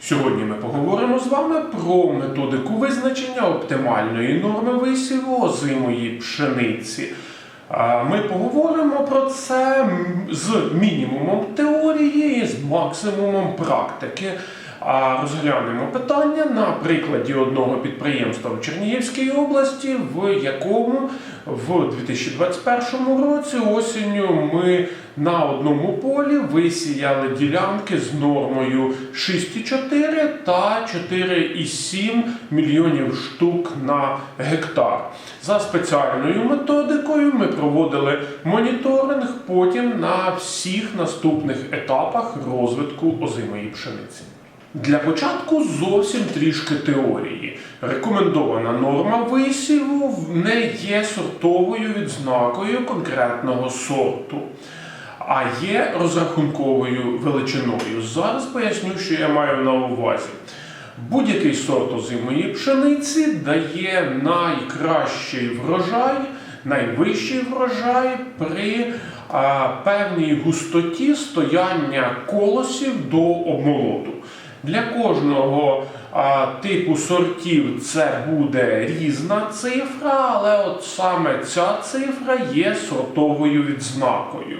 Сьогодні ми поговоримо з вами про методику визначення оптимальної норми висіву озимої пшениці. Ми поговоримо про це з мінімумом теорії і з максимумом практики. Розглянемо питання на прикладі одного підприємства в Чернігівській області, в якому в 2021 році осінню ми на одному полі висіяли ділянки з нормою 6,4 та 4,7 мільйонів штук на гектар. За спеціальною методикою ми проводили моніторинг потім на всіх наступних етапах розвитку озимої пшениці. Для початку зовсім трішки теорії. Рекомендована норма висіву не є сортовою відзнакою конкретного сорту, а є розрахунковою величиною. Зараз поясню, що я маю на увазі. Будь-який сорт озимої пшениці дає найкращий врожай, найвищий врожай при а, певній густоті стояння колосів до обмолоту. Для кожного а, типу сортів це буде різна цифра, але от саме ця цифра є сортовою відзнакою.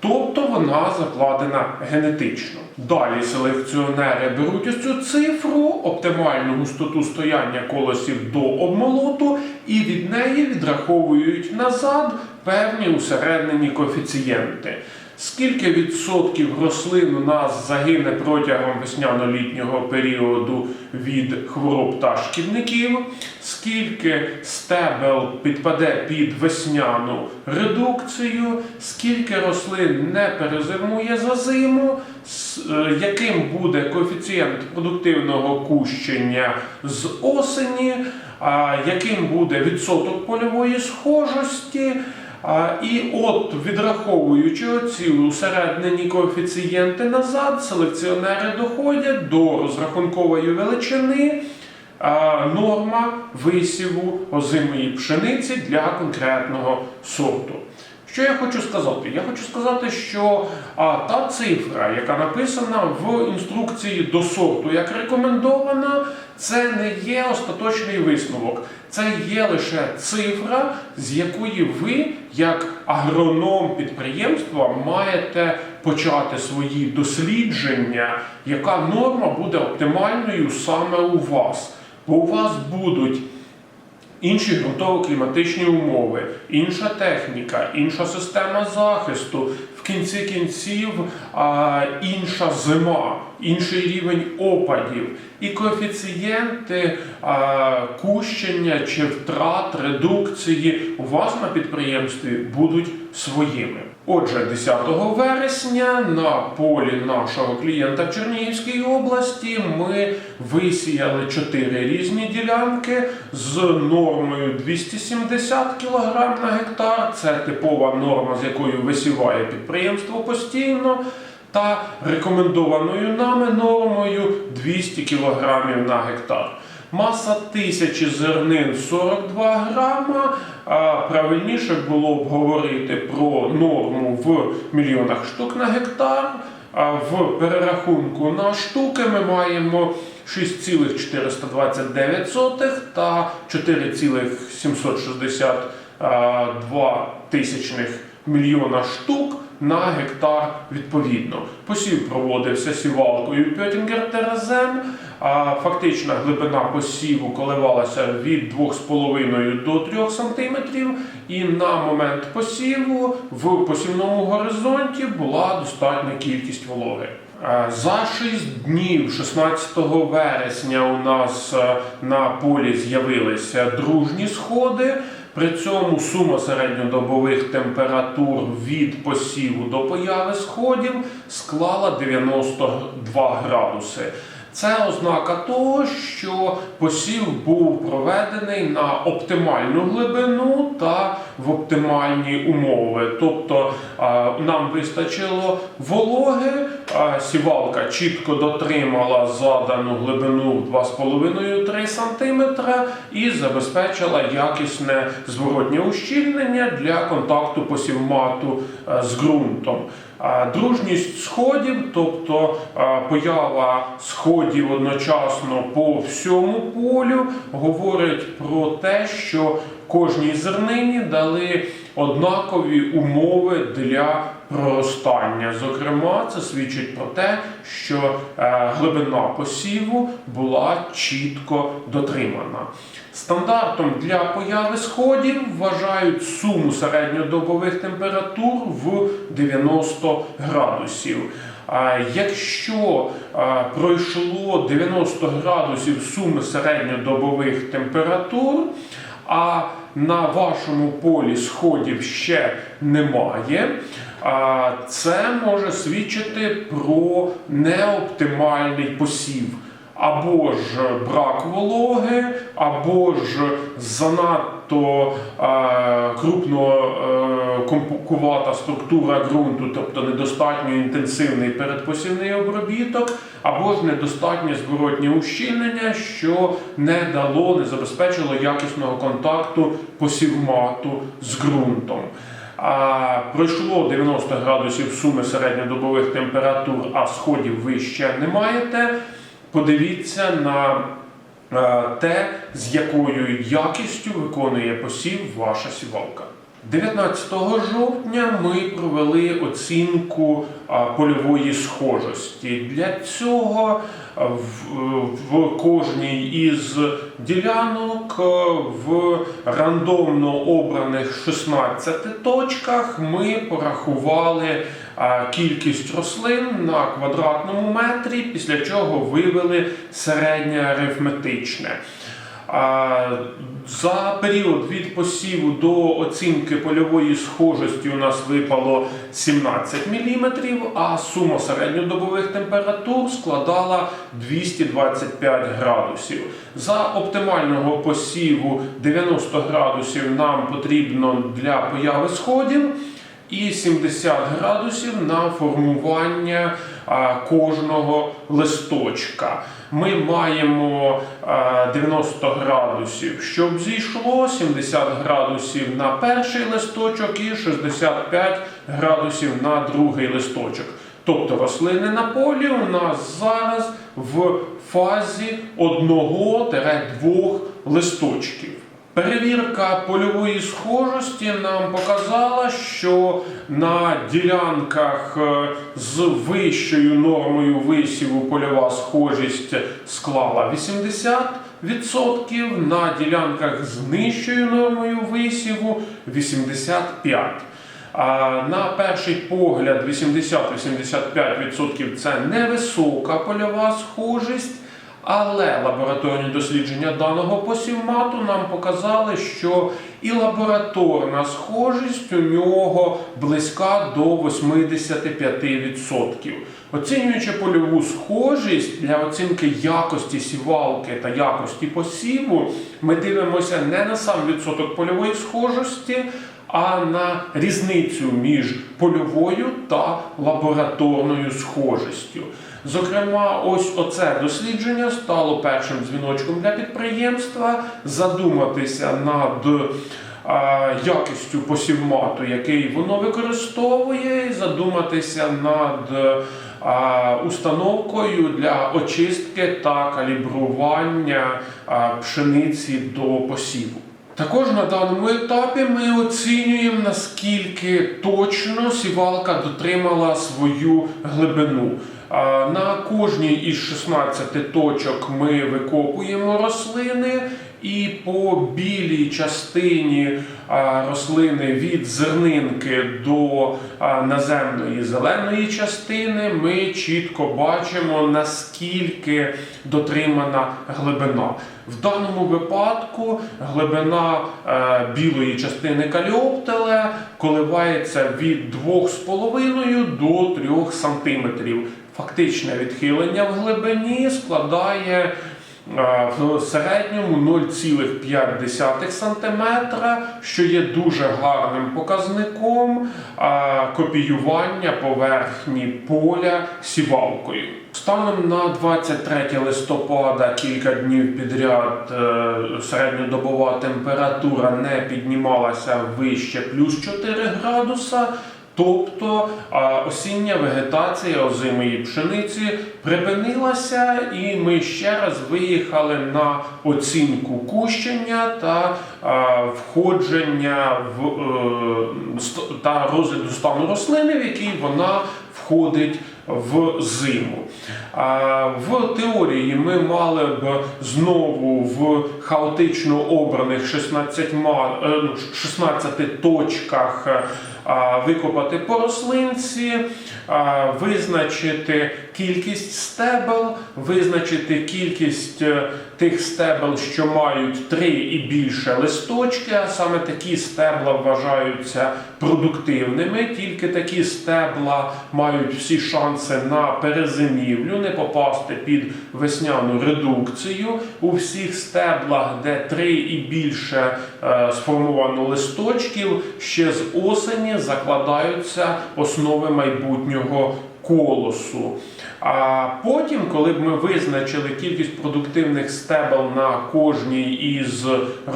Тобто вона закладена генетично. Далі селекціонери беруть ось цю цифру, оптимальну густоту стояння колосів до обмолоту, і від неї відраховують назад певні усереднені коефіцієнти. Скільки відсотків рослин у нас загине протягом весняно-літнього періоду від хвороб та шкідників, скільки стебел підпаде під весняну редукцію, скільки рослин не перезимує за зиму, е, яким буде коефіцієнт продуктивного кущення з осені, яким буде відсоток польової схожості. І от, відраховуючи ці усереднені коефіцієнти назад, селекціонери доходять до розрахункової величини норма висіву озимої пшениці для конкретного сорту. Що я хочу сказати? Я хочу сказати, що а, та цифра, яка написана в інструкції до сорту, як рекомендована, це не є остаточний висновок. Це є лише цифра, з якої ви, як агроном підприємства, маєте почати свої дослідження, яка норма буде оптимальною саме у вас. Бо у вас будуть інші ґрунтово-кліматичні умови, інша техніка, інша система захисту, в кінці кінців інша зима, інший рівень опадів, і коефіцієнти кущення чи втрат, редукції у вас на підприємстві будуть своїми. Отже, 10 вересня на полі нашого клієнта в Чернігівській області ми висіяли 4 різні ділянки з нормою 270 кг на гектар. Це типова норма, з якою висіває підприємство постійно. Та рекомендованою нами нормою 200 кг на гектар. Маса тисячі зернин 42 грама. А правильніше було б говорити про норму в мільйонах штук на гектар. А в перерахунку на штуки ми маємо 6,429 та 4,762 тисячних мільйона штук на гектар відповідно. Посів проводився сівалкою Пьотінгер Терезем. А фактична глибина посіву коливалася від 2,5 до 3 см, і на момент посіву в посівному горизонті була достатня кількість вологи. За 6 днів, 16 вересня, у нас е, на полі з'явилися дружні сходи. При цьому сума середньодобових температур від посіву до появи сходів склала 92 градуси. Це ознака того, що посів був проведений на оптимальну глибину та в оптимальні умови. Тобто нам вистачило вологи, сівалка чітко дотримала задану глибину 2,5-3 см і забезпечила якісне зворотнє ущільнення для контакту посівмату з ґрунтом. Дружність сходів, тобто поява сходів одночасно по всьому полю, говорить про те, що кожній зернині дали однакові умови для проростання. Зокрема, це свідчить про те, що е, глибина посіву була чітко дотримана. Стандартом для появи сходів вважають суму середньодобових температур в 90 градусів. Якщо пройшло 90 градусів суми середньодобових температур, а на вашому полі сходів ще немає, це може свідчити про неоптимальний посів. Або ж брак вологи, або ж занадто е, крупно е, компакувата структура ґрунту, тобто недостатньо інтенсивний передпосівний обробіток, або ж недостатнє зворотнє ущільнення, що не дало, не забезпечило якісного контакту посівмату з ґрунтом. А пройшло 90 градусів суми середньодобових температур, а сходів ви ще не маєте. Подивіться на е, те, з якою якістю виконує посів ваша сівалка. 19 жовтня ми провели оцінку польової схожості. Для цього в, в кожній із ділянок в рандомно обраних 16 точках ми порахували кількість рослин на квадратному метрі, після чого вивели середнє арифметичне. За період від посіву до оцінки польової схожості у нас випало 17 мм, а сума середньодобових температур складала 225 градусів. За оптимального посіву 90 градусів нам потрібно для появи сходів і 70 градусів на формування кожного листочка. Ми маємо 90 градусів, щоб зійшло, 70 градусів на перший листочок і 65 градусів на другий листочок. Тобто рослини на полі у нас зараз в фазі 1-2 листочків. Перевірка польової схожості нам показала, що на ділянках е, з вищою нормою висіву польова схожість склала 80%, на ділянках з нижчою нормою висіву 85%. А на перший погляд 80-85% це невисока польова схожість. Але лабораторні дослідження даного посівмату нам показали, що і лабораторна схожість у нього близька до 85%. Оцінюючи польову схожість для оцінки якості сівалки та якості посіву, ми дивимося не на сам відсоток польової схожості, а на різницю між польовою та лабораторною схожістю. Зокрема, ось оце дослідження стало першим дзвіночком для підприємства задуматися над а, якістю посівмату, який воно використовує, і задуматися над а, установкою для очистки та калібрування пшениці до посіву. Також на даному етапі ми оцінюємо, наскільки точно сівалка дотримала свою глибину. На кожній із 16 точок ми викопуємо рослини, і по білій частині рослини від зернинки до наземної зеленої частини ми чітко бачимо, наскільки дотримана глибина. В даному випадку глибина е, білої частини каліоптеле коливається від 2,5 до 3 см. Фактичне відхилення в глибині складає е, в середньому 0,5 см, що є дуже гарним показником е, копіювання поверхні поля сівалкою. Станом на 23 листопада кілька днів підряд е, середньодобова температура не піднімалася вище плюс 4 градуса. Тобто осіння вегетація озимої пшениці припинилася, і ми ще раз виїхали на оцінку кущення та входження в е, та розгляду стану рослини, в який вона входить в зиму. В теорії ми мали б знову в хаотично обраних 16, ма- е, ну, 16 точках викопати по рослинці, визначити кількість стебел, визначити кількість е, тих стебел, що мають три і більше листочки, а саме такі стебла вважаються продуктивними. Тільки такі стебла мають всі шанси на перезимівлю, не попасти під весняну редукцію. У всіх стеблах, де три і більше е, сформовано листочків, ще з осені закладаються основи майбутнього колосу. А потім, коли б ми визначили кількість продуктивних стебел на кожній із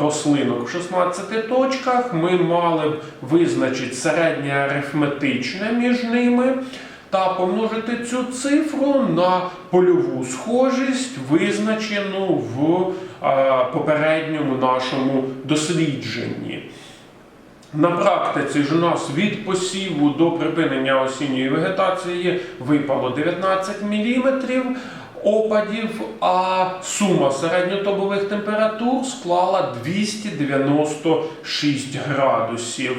рослинок в 16 точках, ми мали б визначити середнє арифметичне між ними та помножити цю цифру на польову схожість, визначену в е, попередньому нашому дослідженні. На практиці ж у нас від посіву до припинення осінньої вегетації випало 19 мм опадів, а сума середньотобових температур склала 296 градусів.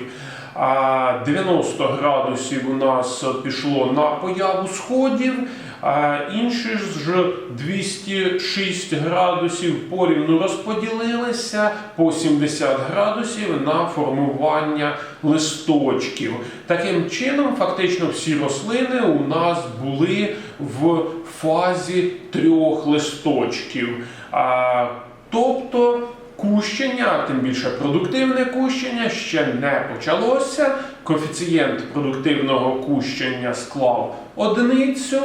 90 градусів у нас пішло на появу сходів, а інші ж 206 градусів порівну розподілилися по 70 градусів на формування листочків. Таким чином, фактично всі рослини у нас були в фазі трьох листочків. Тобто Кущення, тим більше продуктивне кущення ще не почалося. Коефіцієнт продуктивного кущення склав одиницю,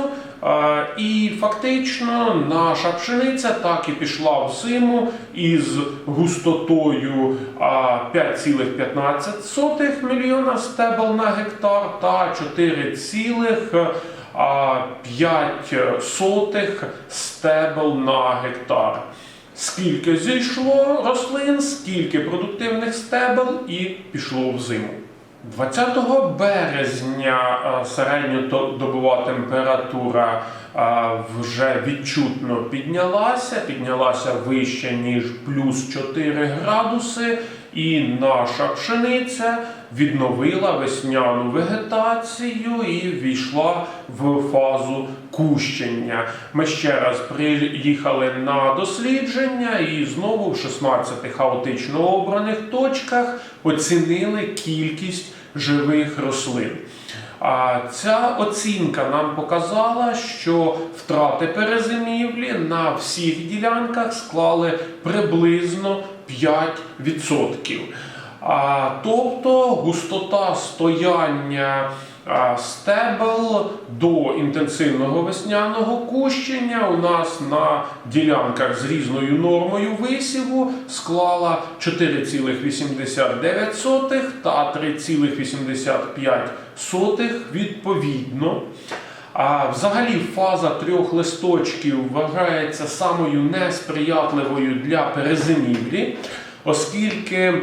і фактично наша пшениця так і пішла в зиму із густотою 5,15 мільйона стебел на гектар та 4,5 стебел на гектар. Скільки зійшло рослин, скільки продуктивних стебел і пішло в зиму. 20 березня е, середньодобова температура е, вже відчутно піднялася, піднялася вище, ніж плюс 4 градуси, і наша пшениця відновила весняну вегетацію і війшла в фазу кущення. Ми ще раз приїхали на дослідження і знову в 16 хаотично обраних точках оцінили кількість живих рослин. А ця оцінка нам показала, що втрати перезимівлі на всіх ділянках склали приблизно 5%. А, тобто густота стояння стебел до інтенсивного весняного кущення у нас на ділянках з різною нормою висіву склала 4,89 та 3,85 відповідно. А взагалі фаза трьох листочків вважається самою несприятливою для перезимівлі, оскільки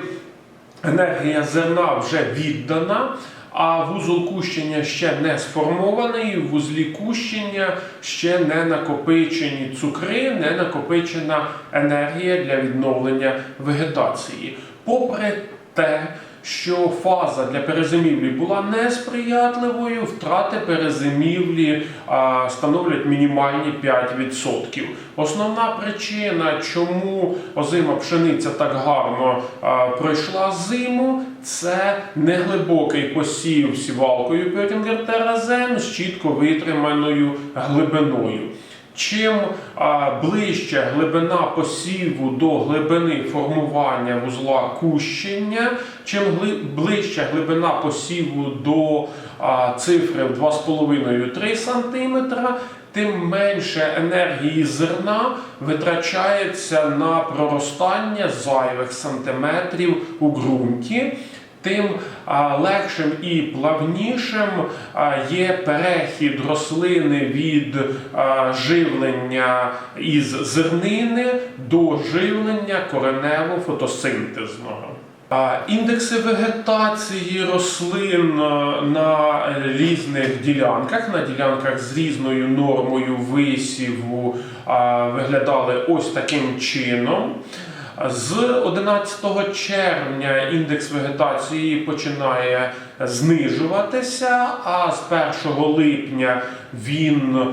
енергія зерна вже віддана, а вузол кущення ще не сформований, в вузлі кущення ще не накопичені цукри, не накопичена енергія для відновлення вегетації. Попри те, що фаза для перезимівлі була несприятливою, втрати перезимівлі а, становлять мінімальні 5%. Основна причина, чому озима пшениця так гарно а, пройшла зиму, це неглибокий посів сівалкою Петінгер Теразен з чітко витриманою глибиною. Чим ближче глибина посіву до глибини формування вузла кущення, чим ближче глибина посіву до цифри в 2,5-3 см, тим менше енергії зерна витрачається на проростання зайвих сантиметрів у ґрунті. Тим легшим і плавнішим є перехід рослини від живлення із зернини до живлення коренево-фотосинтезного. Індекси вегетації рослин на різних ділянках, на ділянках з різною нормою висіву виглядали ось таким чином. З 11 червня індекс вегетації починає знижуватися, а з 1 липня він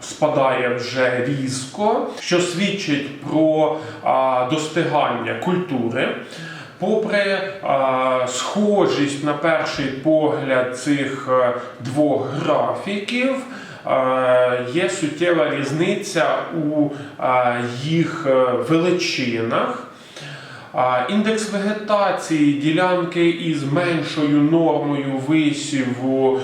спадає вже різко, що свідчить про достигання культури. Попри а, схожість на перший погляд цих е, двох графіків, є суттєва різниця у е, їх е, величинах. Індекс вегетації ділянки із меншою нормою висіву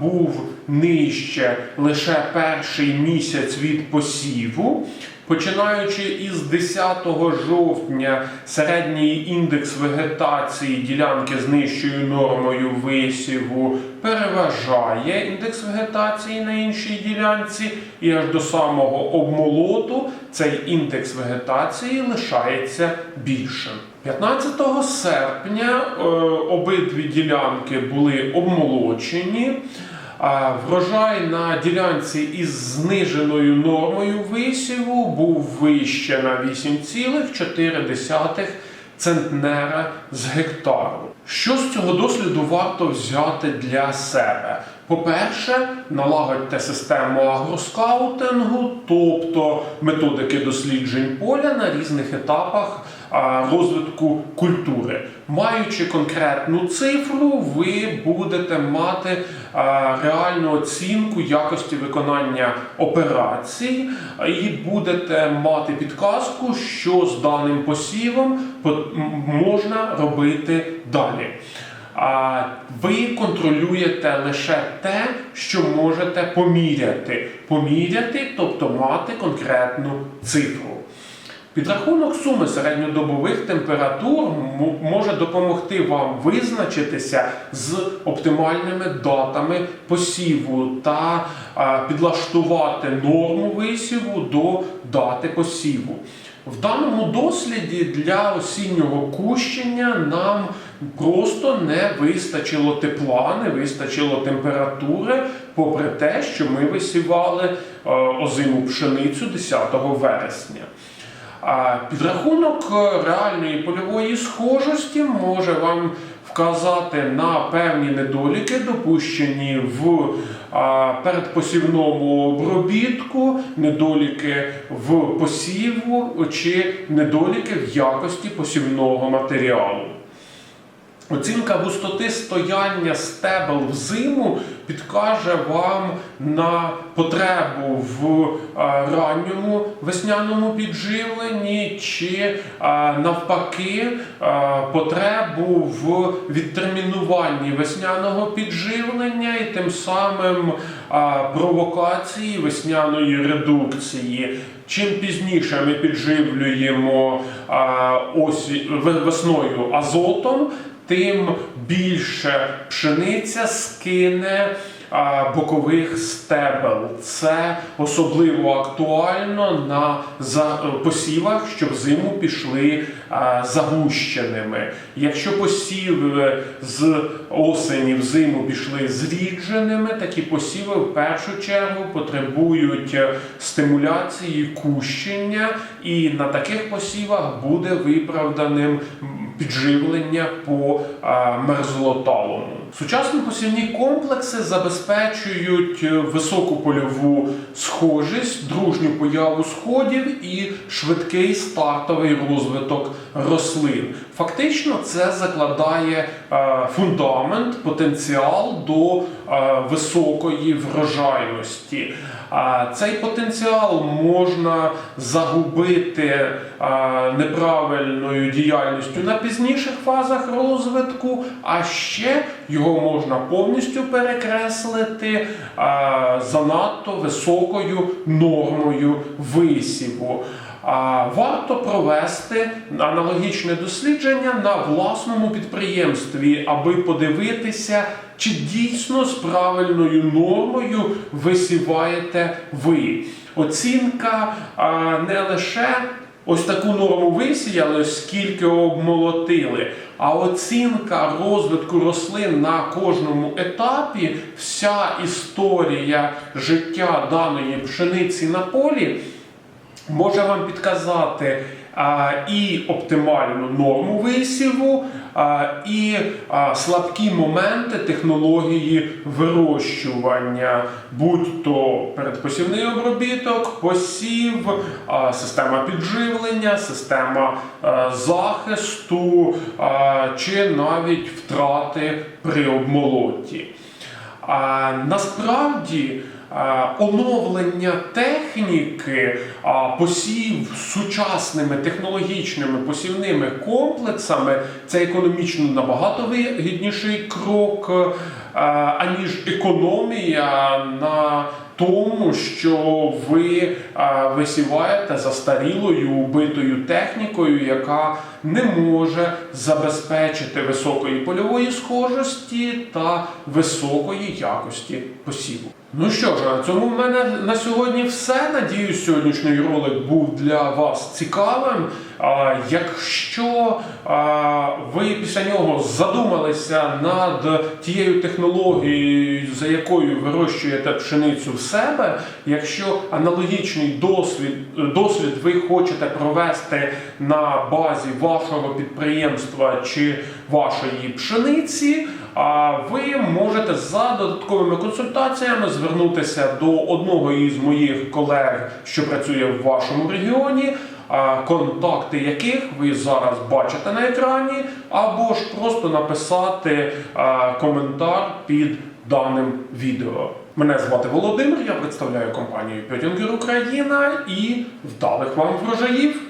був нижче лише перший місяць від посіву. Починаючи із 10 жовтня середній індекс вегетації ділянки з нижчою нормою висіву переважає індекс вегетації на іншій ділянці, і аж до самого обмолоту цей індекс вегетації лишається більшим. 15 серпня е, обидві ділянки були обмолочені. А Врожай на ділянці із зниженою нормою висіву був вище на 8,4 центнера з гектару. Що з цього досліду варто взяти для себе? По-перше, налагодьте систему агроскаутингу, тобто методики досліджень поля на різних етапах розвитку культури. Маючи конкретну цифру, ви будете мати реальну оцінку якості виконання операцій і будете мати підказку, що з даним посівом можна робити далі. Ви контролюєте лише те, що можете поміряти. Поміряти, тобто мати конкретну цифру. Підрахунок суми середньодобових температур може допомогти вам визначитися з оптимальними датами посіву та підлаштувати норму висіву до дати посіву. В даному досліді для осіннього кущення нам просто не вистачило тепла, не вистачило температури, попри те, що ми висівали е, озиму пшеницю 10 вересня. Підрахунок е, реальної польової схожості може вам вказати на певні недоліки, допущені в передпосівному обробітку, недоліки в посіву чи недоліки в якості посівного матеріалу. Оцінка густоти стояння стебел взиму підкаже вам на потребу в е, ранньому весняному підживленні, чи е, навпаки е, потребу в відтермінуванні весняного підживлення і тим самим провокації весняної редукції. Чим пізніше ми підживлюємо осі, весною азотом, тим більше пшениця скине бокових стебел. Це особливо актуально на посівах, що взиму пішли загущеними. Якщо посіви з осені в зиму пішли зрідженими, такі посіви в першу чергу потребують е, стимуляції кущення, і на таких посівах буде виправданим підживлення по мерзлоталому. Сучасні посівні комплекси забезпечують е, високу польову схожість, дружню появу сходів і швидкий стартовий розвиток рослин. Фактично, це закладає е, фундамент, потенціал до е, високої врожайності. А Цей потенціал можна загубити е, неправильною діяльністю на пізніших фазах розвитку, а ще його можна повністю перекреслити е, занадто високою нормою висіву. Варто провести аналогічне дослідження на власному підприємстві, аби подивитися, чи дійсно з правильною нормою висіваєте ви. Оцінка не лише ось таку норму висіяли, скільки обмолотили. А оцінка розвитку рослин на кожному етапі, вся історія життя даної пшениці на полі може вам підказати а, і оптимальну норму висіву, а, і а, слабкі моменти технології вирощування, будь то передпосівний обробіток, посів, а, система підживлення, система а, захисту а, чи навіть втрати при обмолоті. А, насправді оновлення техніки, а, посів сучасними технологічними посівними комплексами це економічно набагато вигідніший крок, аніж економія на тому, що ви висіваєте застарілою убитою технікою, яка не може забезпечити високої польової схожості та високої якості посіву. Ну що ж, на цьому в мене на сьогодні все. Надіюсь, сьогоднішній ролик був для вас цікавим. А, якщо а, ви після нього задумалися над тією технологією, за якою вирощуєте пшеницю в себе, якщо аналогічний досвід, дослід ви хочете провести на базі вашого підприємства чи вашої пшениці, а ви можете за додатковими консультаціями звернутися до одного із моїх колег, що працює в вашому регіоні, контакти яких ви зараз бачите на екрані, або ж просто написати коментар під даним відео. Мене звати Володимир, я представляю компанію Пьотінгер Україна і вдалих вам врожаїв!